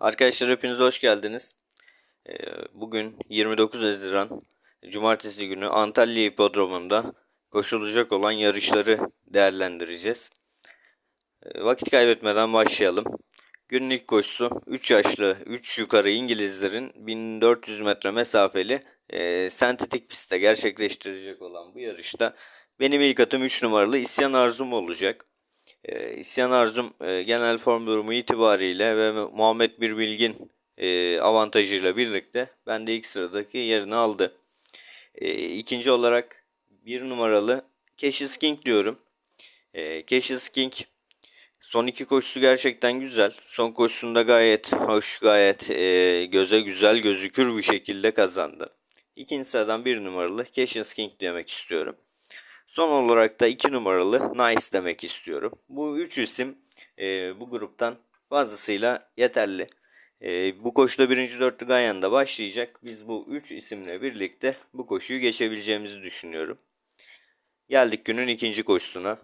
Arkadaşlar hepiniz hoş geldiniz. Ee, Bugün 29 Haziran Cumartesi günü Antalya Hipodromu'nda koşulacak olan yarışları değerlendireceğiz. Ee, Vakit kaybetmeden başlayalım. Günün ilk koşusu 3 yaşlı 3 yukarı İngilizlerin 1400 metre mesafeli e, sentetik pistte gerçekleştirecek olan bu yarışta benim ilk atım 3 numaralı İsyan Arzum olacak. E, İsyan Arzum e, genel form durumu itibariyle ve Muhammed Bir Bilgin e, avantajıyla birlikte ben de ilk sıradaki yerini aldı. E, ikinci olarak bir numaralı Cassius King diyorum. E, Cassius King son iki koşusu gerçekten güzel. Son koşusunda gayet hoş, gayet e, göze güzel gözükür bir şekilde kazandı. İkinci sıradan bir numaralı Cassius King demek istiyorum. Son olarak da 2 numaralı Nice demek istiyorum. Bu üç isim e, bu gruptan fazlasıyla yeterli. E, bu koşuda birinci dörtlü Ganyan'da başlayacak. Biz bu üç isimle birlikte bu koşuyu geçebileceğimizi düşünüyorum. Geldik günün ikinci koşusuna.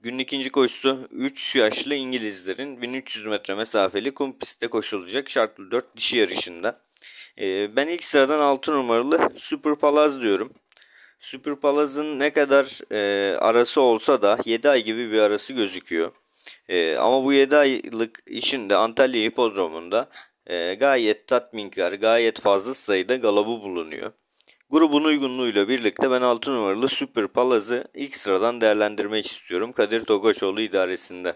Günün ikinci koşusu 3 yaşlı İngilizlerin 1300 metre mesafeli kum pistte koşulacak şartlı 4 dişi yarışında. Ee, ben ilk sıradan 6 numaralı Super Palaz diyorum. Super Palaz'ın ne kadar e, arası olsa da 7 ay gibi bir arası gözüküyor. E, ama bu 7 aylık işinde Antalya Hipodromu'nda e, gayet tatminkar, gayet fazla sayıda galabı bulunuyor. Grubun uygunluğuyla birlikte ben 6 numaralı Super Palaz'ı ilk sıradan değerlendirmek istiyorum Kadir Togaçoğlu idaresinde.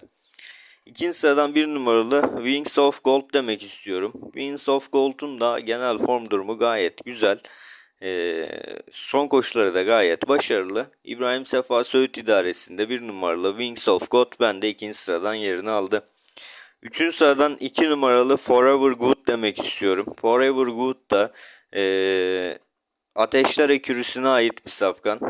İkinci sıradan bir numaralı Wings of Gold demek istiyorum. Wings of Gold'un da genel form durumu gayet güzel. Ee, son koşuları da gayet başarılı. İbrahim Sefa Söğüt idaresinde bir numaralı Wings of Gold bende ikinci sıradan yerini aldı. Üçüncü sıradan iki numaralı Forever Good demek istiyorum. Forever Good da ee, Ateşler Ekürüsü'ne ait bir safkan.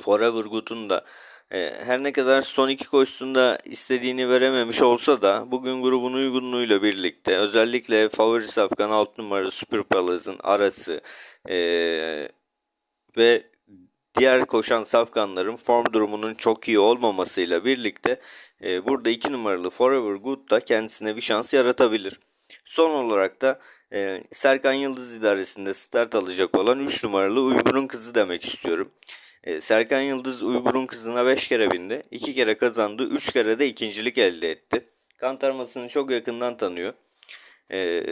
Forever Good'un da her ne kadar son iki koşusunda istediğini verememiş olsa da bugün grubun uygunluğuyla birlikte özellikle favori safkan 6 numara Super Palace'ın arası e, ve diğer koşan safkanların form durumunun çok iyi olmamasıyla birlikte e, burada 2 numaralı Forever Good da kendisine bir şans yaratabilir. Son olarak da e, Serkan Yıldız idaresinde start alacak olan 3 numaralı Uygur'un kızı demek istiyorum. E, Serkan Yıldız Uygur'un kızına 5 kere bindi. 2 kere kazandı. 3 kere de ikincilik elde etti. Kantarmasını çok yakından tanıyor. E,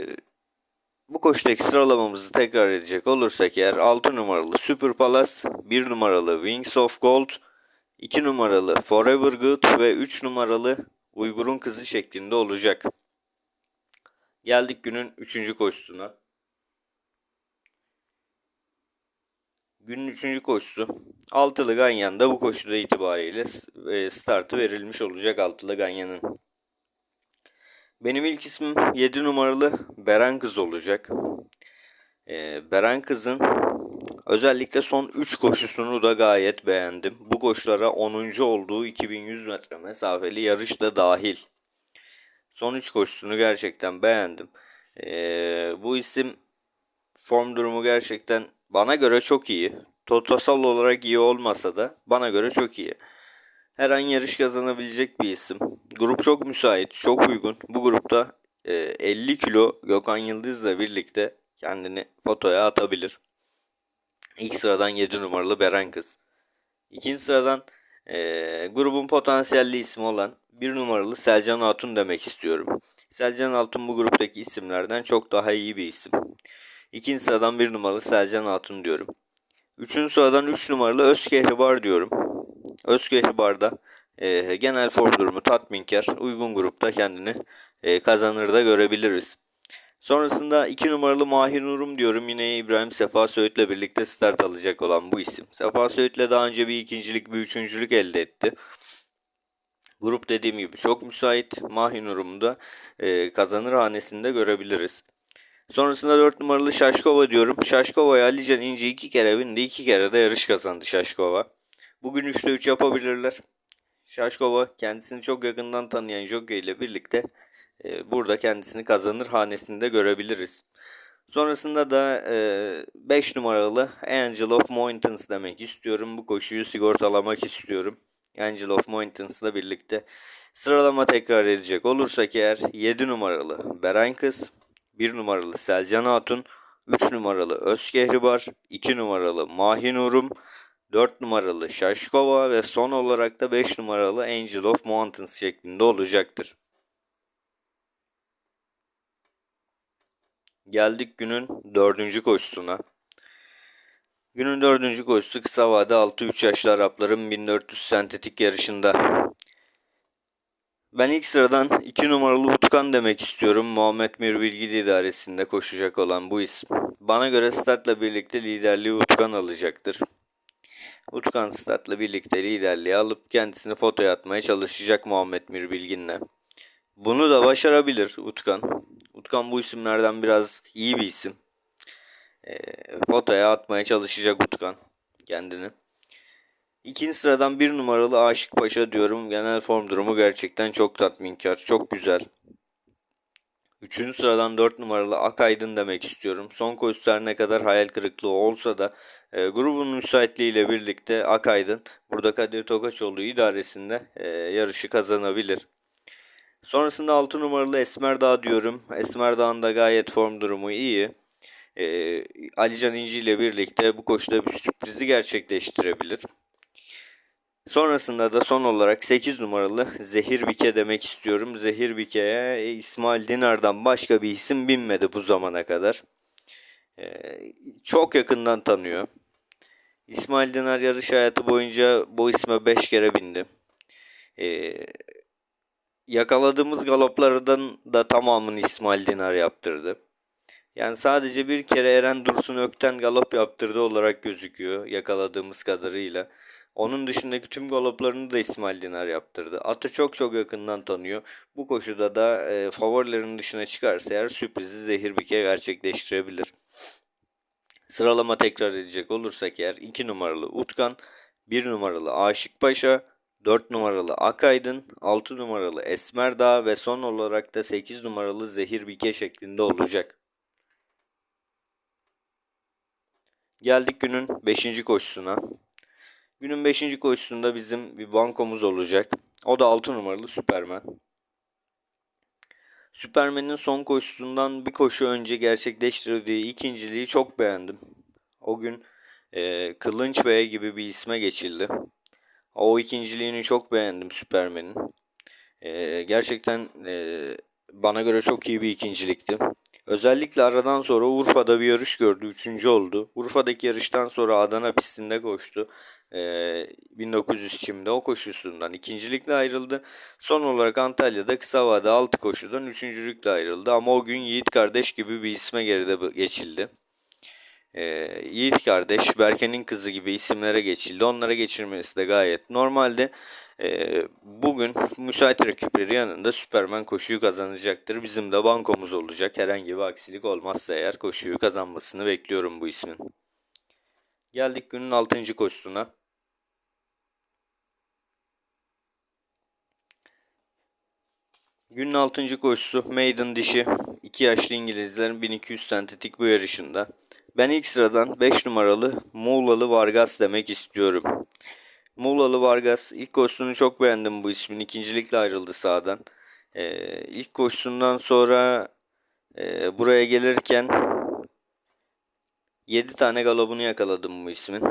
bu koşudaki sıralamamızı tekrar edecek olursak eğer 6 numaralı Super Palace, 1 numaralı Wings of Gold, 2 numaralı Forever Good ve 3 numaralı Uygur'un kızı şeklinde olacak. Geldik günün 3. koşusuna. Günün 3. koşusu. Altılı Ganyan'da bu koşuda itibariyle e, startı verilmiş olacak Altılı Ganyan'ın. Benim ilk ismim 7 numaralı Beren Kız olacak. Ee, Beren Kız'ın özellikle son 3 koşusunu da gayet beğendim. Bu koşulara 10. olduğu 2100 metre mesafeli yarış da dahil. Son 3 koşusunu gerçekten beğendim. Ee, bu isim form durumu gerçekten bana göre çok iyi. Totasal olarak iyi olmasa da bana göre çok iyi. Her an yarış kazanabilecek bir isim. Grup çok müsait, çok uygun. Bu grupta e, 50 kilo Gökhan Yıldız'la birlikte kendini fotoya atabilir. İlk sıradan 7 numaralı Beren Kız. İkinci sıradan e, grubun potansiyelli ismi olan 1 numaralı Selcan Hatun demek istiyorum. Selcan Hatun bu gruptaki isimlerden çok daha iyi bir isim. İkinci sıradan 1 numaralı Selcan Hatun diyorum. Üçüncü sıradan 3 üç numaralı Özkehribar diyorum. Özkehribar'da e, genel form durumu tatminkar, uygun grupta kendini e, kazanır da görebiliriz. Sonrasında 2 numaralı Mahir Nurum diyorum. Yine İbrahim Sefa Söğüt'le birlikte start alacak olan bu isim. Sefa Söğüt'le daha önce bir ikincilik, bir üçüncülük elde etti. Grup dediğim gibi çok müsait. Mahir Nurum'u da e, kazanır hanesinde görebiliriz. Sonrasında 4 numaralı Şaşkova diyorum. Şaşkova'ya Alican İnci 2 kere bindi. 2 kere de yarış kazandı Şaşkova. Bugün 3'te 3 yapabilirler. Şaşkova kendisini çok yakından tanıyan Jockey ile birlikte e, burada kendisini kazanır hanesinde görebiliriz. Sonrasında da 5 e, numaralı Angel of Mountains demek istiyorum. Bu koşuyu sigortalamak istiyorum. Angel of Maintenance'la birlikte. Sıralama tekrar edecek olursak eğer 7 numaralı Beren 1 numaralı Selcan Hatun, 3 numaralı Özkehribar, 2 numaralı Mahinurum, 4 numaralı Şaşkova ve son olarak da 5 numaralı Angel of Mountains şeklinde olacaktır. Geldik günün dördüncü koşusuna. Günün dördüncü koşusu kısa vade 6-3 yaşlı Arapların 1400 sentetik yarışında. Ben ilk sıradan 2 numaralı Utkan demek istiyorum. Muhammed Mir Bilgili idaresinde koşacak olan bu isim. Bana göre startla birlikte liderliği Utkan alacaktır. Utkan startla birlikte liderliği alıp kendisini fotoya atmaya çalışacak Muhammed Mir Bilgin'le. Bunu da başarabilir Utkan. Utkan bu isimlerden biraz iyi bir isim. E, fotoya atmaya çalışacak Utkan kendini. İkinci sıradan bir numaralı Aşık Paşa diyorum. Genel form durumu gerçekten çok tatminkar, çok güzel. Üçüncü sıradan dört numaralı Akaydın demek istiyorum. Son koşular ne kadar hayal kırıklığı olsa da e, grubun müsaitliğiyle birlikte Akaydın burada Kadir Tokaçoğlu idaresinde e, yarışı kazanabilir. Sonrasında 6 numaralı Esmer Dağ diyorum. Esmer Dağ'ın da gayet form durumu iyi. Ee, Alican İnci ile birlikte bu koşuda bir sürprizi gerçekleştirebilir. Sonrasında da son olarak 8 numaralı Zehir Bike demek istiyorum. Zehir Bike'ye İsmail Dinar'dan başka bir isim binmedi bu zamana kadar. Ee, çok yakından tanıyor. İsmail Dinar yarış hayatı boyunca bu isme 5 kere bindi. Ee, yakaladığımız galoplardan da tamamını İsmail Dinar yaptırdı. Yani sadece bir kere Eren Dursun Ökten galop yaptırdı olarak gözüküyor yakaladığımız kadarıyla. Onun dışındaki tüm galoplarını da İsmail Dinar yaptırdı. Atı çok çok yakından tanıyor. Bu koşuda da e, favorilerin dışına çıkarsa eğer sürprizi Zehir Bike gerçekleştirebilir. Sıralama tekrar edecek olursak eğer 2 numaralı Utkan, 1 numaralı Aşık Paşa, 4 numaralı Akaydın, 6 numaralı Esmer Dağ ve son olarak da 8 numaralı Zehir Bike şeklinde olacak. Geldik günün 5. koşusuna. Günün 5. koşusunda bizim bir bankomuz olacak. O da 6 numaralı Süpermen. Süpermen'in son koşusundan bir koşu önce gerçekleştirdiği ikinciliği çok beğendim. O gün e, Kılınç Bey gibi bir isme geçildi. O ikinciliğini çok beğendim Süpermen'in. E, gerçekten e, bana göre çok iyi bir ikincilikti. Özellikle aradan sonra Urfa'da bir yarış gördü. Üçüncü oldu. Urfa'daki yarıştan sonra Adana pistinde koştu. Ee, 1900 çimde o koşusundan ikincilikle ayrıldı. Son olarak Antalya'da kısa vade 6 koşudan üçüncülükle ayrıldı. Ama o gün Yiğit kardeş gibi bir isme geride geçildi. Ee, Yiğit kardeş Berke'nin kızı gibi isimlere geçildi. Onlara geçirmesi de gayet normaldi. Ee, bugün müsait rakipleri yanında Süpermen koşuyu kazanacaktır. Bizim de bankomuz olacak. Herhangi bir aksilik olmazsa eğer koşuyu kazanmasını bekliyorum bu ismin. Geldik günün 6. koşusuna. Günün 6. koşusu Maiden dişi. 2 yaşlı İngilizlerin 1200 sentetik bu yarışında. Ben ilk sıradan 5 numaralı Muğlalı Vargas demek istiyorum. Muğlalı Vargas ilk koşusunu çok beğendim bu ismin. İkincilikle ayrıldı sağdan. Ee, ilk koşusundan sonra e, buraya gelirken 7 tane galobunu yakaladım bu ismin.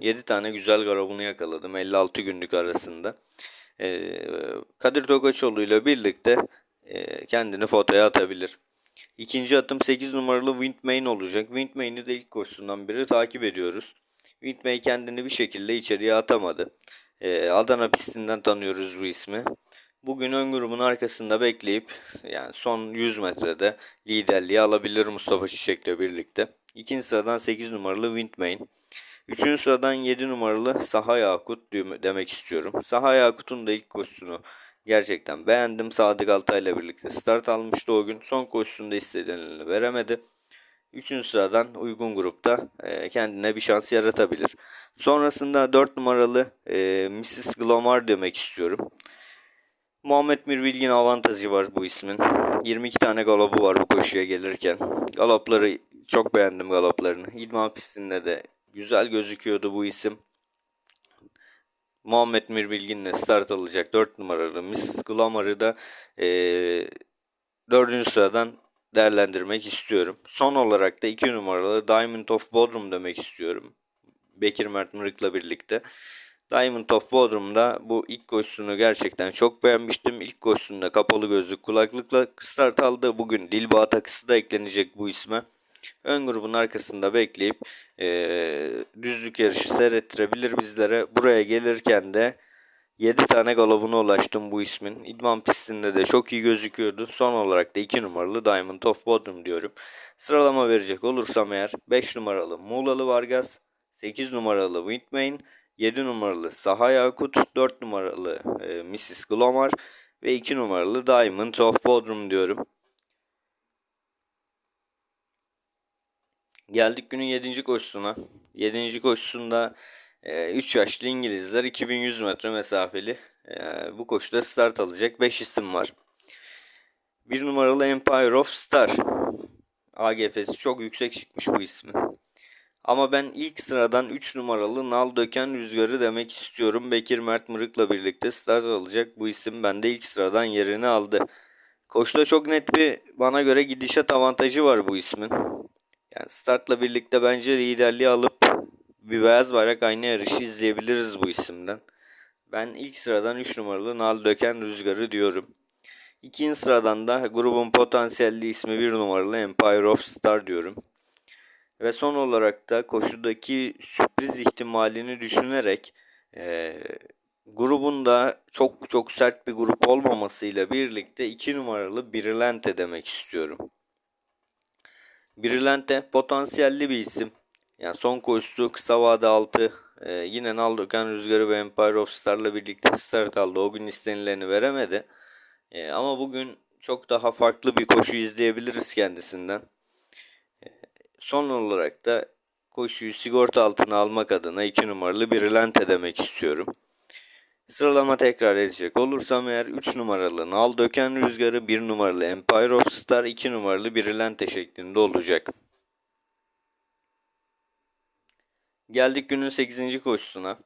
7 tane güzel galobunu yakaladım 56 günlük arasında. Ee, Kadir Tokaçoğlu ile birlikte e, kendini fotoya atabilir. İkinci atım 8 numaralı Windmain olacak. Windmain'i de ilk koşusundan beri takip ediyoruz. Whitmay kendini bir şekilde içeriye atamadı. Ee, Adana pistinden tanıyoruz bu ismi. Bugün ön grubun arkasında bekleyip yani son 100 metrede liderliği alabilir Mustafa Çiçek'le birlikte. İkinci sıradan 8 numaralı Windmain. Üçüncü sıradan 7 numaralı Saha Yakut demek istiyorum. Saha Yakut'un da ilk koşusunu gerçekten beğendim. Sadık Altay ile birlikte start almıştı o gün. Son koşusunda istediğini veremedi. Üçüncü sıradan uygun grupta e, kendine bir şans yaratabilir. Sonrasında 4 numaralı e, Mrs. Glomar demek istiyorum. Muhammed Mirbilgin avantajı var bu ismin. 22 tane galopu var bu koşuya gelirken. Galopları çok beğendim galoplarını. İdman pistinde de güzel gözüküyordu bu isim. Muhammed Mirbilgin'le start alacak 4 numaralı Miss Glamour'ı da e, 4. sıradan değerlendirmek istiyorum. Son olarak da 2 numaralı Diamond of Bodrum demek istiyorum. Bekir Mert Mırık'la birlikte. Diamond of Bodrum'da bu ilk koşusunu gerçekten çok beğenmiştim. İlk koşusunda kapalı gözlük kulaklıkla start aldı. Bugün Dilba takısı da eklenecek bu isme. Ön grubun arkasında bekleyip eee, düzlük yarışı seyrettirebilir bizlere. Buraya gelirken de 7 tane galovuna ulaştım bu ismin. İdman pistinde de çok iyi gözüküyordu. Son olarak da 2 numaralı Diamond of Bodrum diyorum. Sıralama verecek olursam eğer 5 numaralı Muğlalı Vargas, 8 numaralı Windmane, 7 numaralı Saha Yakut, 4 numaralı e, Mrs. Glomar ve 2 numaralı Diamond of Bodrum diyorum. Geldik günün 7. koşusuna. 7. koşusunda 3 yaşlı İngilizler 2100 metre mesafeli e, bu koşuda start alacak 5 isim var. 1 numaralı Empire of Star. AGF'si çok yüksek çıkmış bu ismi. Ama ben ilk sıradan 3 numaralı Nal Döken Rüzgarı demek istiyorum. Bekir Mert Mırık'la birlikte start alacak bu isim bende ilk sıradan yerini aldı. Koşuda çok net bir bana göre gidişat avantajı var bu ismin. Yani startla birlikte bence liderliği alıp bir beyaz bayrak aynı yarışı izleyebiliriz bu isimden. Ben ilk sıradan 3 numaralı Nal Döken Rüzgarı diyorum. İkinci sıradan da grubun potansiyelli ismi 1 numaralı Empire of Star diyorum. Ve son olarak da koşudaki sürpriz ihtimalini düşünerek e, grubun da çok çok sert bir grup olmamasıyla birlikte 2 numaralı Brilante demek istiyorum. Brilante potansiyelli bir isim. Yani son koşusu kısa vade 6 e, yine Naldoken Rüzgarı ve Empire of Star'la birlikte start aldı. O gün istenileni veremedi. E, ama bugün çok daha farklı bir koşu izleyebiliriz kendisinden. E, son olarak da koşuyu sigorta altına almak adına 2 numaralı Brilante demek istiyorum. Sıralama tekrar edecek olursam eğer 3 numaralı Nal Döken Rüzgarı, 1 numaralı Empire of Star, 2 numaralı Brilante şeklinde olacak. Geldik günün 8. koşusuna.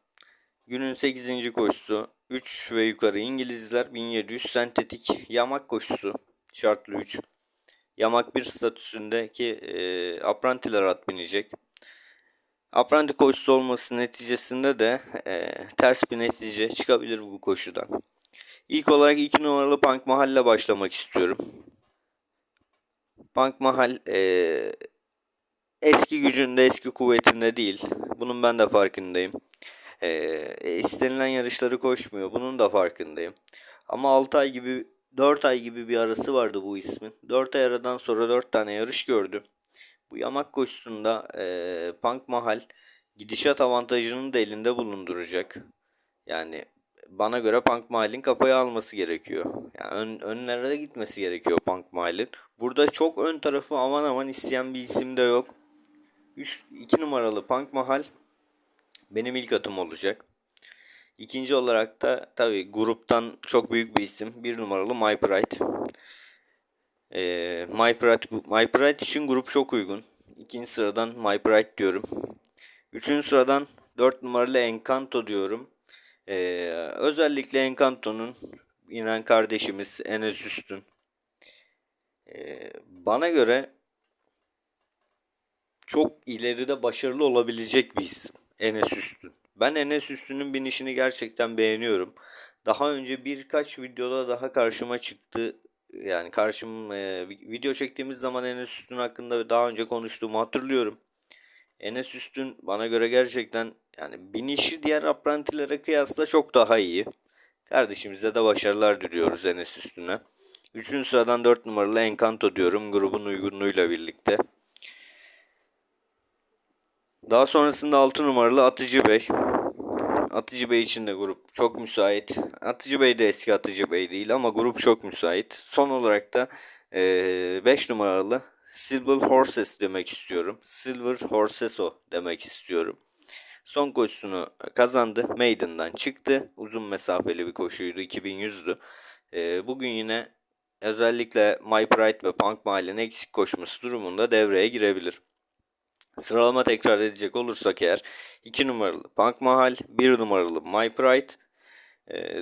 Günün 8. koşusu 3 ve yukarı İngilizler 1700 sentetik yamak koşusu şartlı 3. Yamak 1 statüsündeki e, aprantiler at binecek. Apranti koşusu olması neticesinde de e, ters bir netice çıkabilir bu koşudan. İlk olarak 2 numaralı Punk Mahal'le başlamak istiyorum. Punk Mahal e, eski gücünde, eski kuvvetinde değil. Bunun ben de farkındayım. E, istenilen yarışları koşmuyor. Bunun da farkındayım. Ama 6 ay gibi 4 ay gibi bir arası vardı bu ismin. 4 ay aradan sonra 4 tane yarış gördü. Bu yamak koşusunda e, Punk Mahal gidişat avantajını da elinde bulunduracak. Yani bana göre Punk Mahal'in kafaya alması gerekiyor. Yani ön, önlere gitmesi gerekiyor Punk Mahal'in. Burada çok ön tarafı aman aman isteyen bir isim de yok. 3 2 numaralı Punk Mahal benim ilk atım olacak. İkinci olarak da tabi gruptan çok büyük bir isim. Bir numaralı My Pride. Ee, My, Pride My Pride için grup çok uygun. İkinci sıradan My Pride diyorum. Üçüncü sıradan 4 numaralı Encanto diyorum. Ee, özellikle Encanto'nun inen kardeşimiz Enes Üstün. Ee, bana göre çok ileride başarılı olabilecek bir isim. Enes Üstün. Ben Enes Üstün'ün binişini gerçekten beğeniyorum. Daha önce birkaç videoda daha karşıma çıktı. Yani karşım e, video çektiğimiz zaman Enes Üstün hakkında daha önce konuştuğumu hatırlıyorum. Enes Üstün bana göre gerçekten yani binişi diğer aprantilere kıyasla çok daha iyi. Kardeşimize de başarılar diliyoruz Enes Üstün'e. Üçüncü sıradan 4 numaralı Encanto diyorum grubun uygunluğuyla birlikte. Daha sonrasında 6 numaralı Atıcı Bey. Atıcı Bey için de grup çok müsait. Atıcı Bey de eski Atıcı Bey değil ama grup çok müsait. Son olarak da 5 e, numaralı Silver Horses demek istiyorum. Silver Horseso demek istiyorum. Son koşusunu kazandı. Maiden'dan çıktı. Uzun mesafeli bir koşuydu. 2100'dü. E, bugün yine özellikle My Pride ve Punk Mahallenin eksik koşması durumunda devreye girebilir. Sıralama tekrar edecek olursak eğer 2 numaralı Punk Mahal, 1 numaralı My Pride,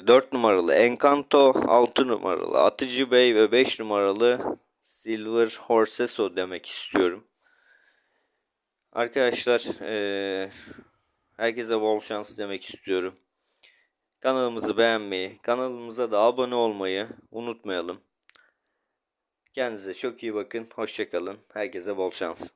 4 numaralı Encanto, 6 numaralı Atıcı Bey ve 5 numaralı Silver Horseso demek istiyorum. Arkadaşlar eee, herkese bol şans demek istiyorum. Kanalımızı beğenmeyi, kanalımıza da abone olmayı unutmayalım. Kendinize çok iyi bakın. Hoşçakalın. Herkese bol şans.